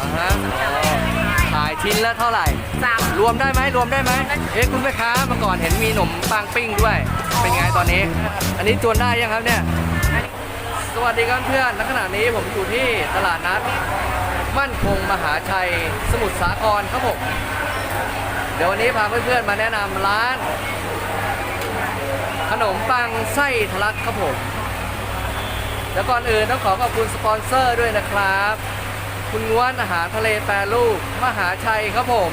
อ่าฮะอ๋อขายชิ้นละเท่าไหร่ สามรวมได้ไหมรวมได้ไหมเอ๊ะคุณแม่ค้าเมื่อก่อนเห็นมีขนมปังปิ้งด้วย เป็นไงตอนนี้ อันนี้จวนได้ยังครับเนี่ย สวัสดีครับเพื่อนณขณะนี้ผมอยู่ที่ตลาดนัด มั่นคงมหาชัยสมุทรสาครครับผม เดี๋ยววันนี้พาเพื่อนๆมาแนะนำร้าน ขนมปังไส้ทะลักครับผม แล้วก่อนอื่นต้องขอขอบคุณสปอนเซอร์ด้วยนะครับ คุณง้วนอาหารทะเลแปรรูปมหาชัยครับผม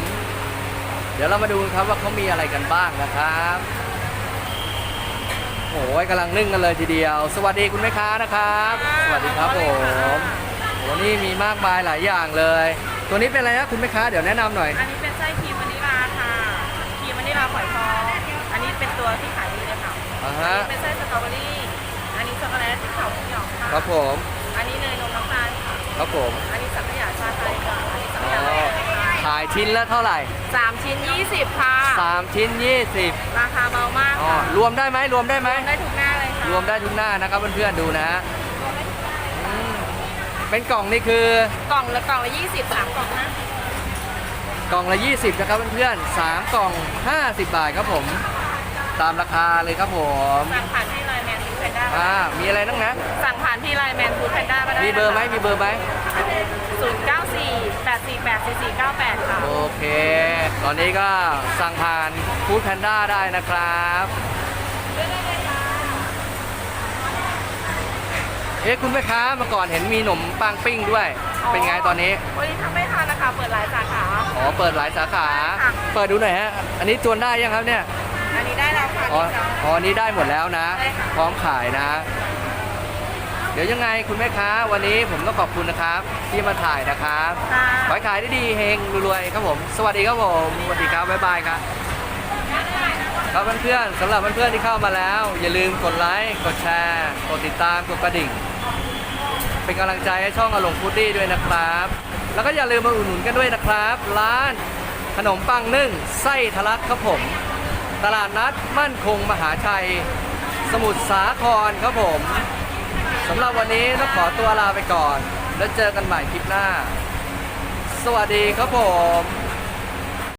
เดี๋ยวเรามาดูกันครับว่าเขามีอะไรกันบ้างนะครับโอ้ยกำลังนึ่งกันเลยทีเดียว สวัสดีคุณแม่ค้านะครับ สวัสดีครับผมโอ้นี่มีมากมายหลายอย่างเลย ตัวนี้เป็นอะไรนะคุณแม่ค้าเดี๋ยวแนะนำหน่อย อันนี้เป็นไส้ครีมวานิลาค่ะครีมวานิลาฝอยทองอันนี้เป็นตัวที่ขายดีเลยค่ะอ่าอันฮะนี้เป็นไส้สตรอเบอรี่ อันนี้ช็อกโกแลตที่เขาหยองค่ะครับผม อันนี้เนยนมน้ำตาลค่ะครับผม อันนี้ายชิ้นละเท่าไหร่ สามชิ้น 20 ค่ะ 3 ชิ้น 20ราคาเบามากอ๋อค่ะรวมได้ไหมรวมได้ไหมรวมได้ทุกหน้าเลยค่ะรวมได้ทุกหน้านะครับเพื่อนๆดูนะฮะเป็นกล่องนี่คือกล่องละกล่องละ20 3กล่องนะกล่องละ 20 นะครับเพื่อนๆสามกล่อง 50 บาทครับผม ตามราคาเลยครับผมสั่งผ่านที่ไลน์แมนฟูแพนด้าอ่ามีอะไรนั่งนะสั่งผ่านที่ไลน์แมนฟูแพนด้าก็ได้มีเบอร์ไหมมีเบอร์ไหม 0 9 4 ตอนนี้ก็สั่งผ่านฟู้ดแพนด้าได้นะครับเอ๊ะคุณแม่ค้าเมื่อก่อนเห็นมีขนมปังปิ้งด้วยเป็นไงตอนนี้วันนี้ทำไม่ทันนะคะ เปิดหลายสาขา อ๋อเปิดหลายสาขา ค่ะ เปิดดูหน่อยฮะ อันนี้จวนได้ยังครับเนี่ย อันนี้ได้แล้วค่ะอ๋อนี่จ้ะอ๋ออันนี้ได้หมดแล้วนะ ได้ค่ะ พร้อมขายนะ เดี๋ยวยังไงคุณแม่ค้าวันนี้ผมต้องขอบคุณนะครับ ที่มาถ่ายนะครับค่ะขอให้ขายได้ดีเฮงรวยๆครับผม สวัสดีครับผมสวัสดีครับบ๊ายบายครับครับเพื่อนๆสำหรับเพื่อนๆที่เข้ามาแล้ว อย่าลืมกดไลค์กดแชร์กดติดตามกดกระดิ่ง เป็นกำลังใจให้ช่องอลงฟูดดี้ด้วยนะครับ แล้วก็อย่าลืมมาอุดหนุนกันด้วยนะครับ ร้านขนมปังนึ่งไส้ทะลักครับผม ตลาดนัดมั่นคงมหาชัย สมุทรสาครครับผม สำหรับวันนี้ต้องขอตัวลาไปก่อน แล้วเจอกันใหม่คลิปหน้า สวัสดีครับผม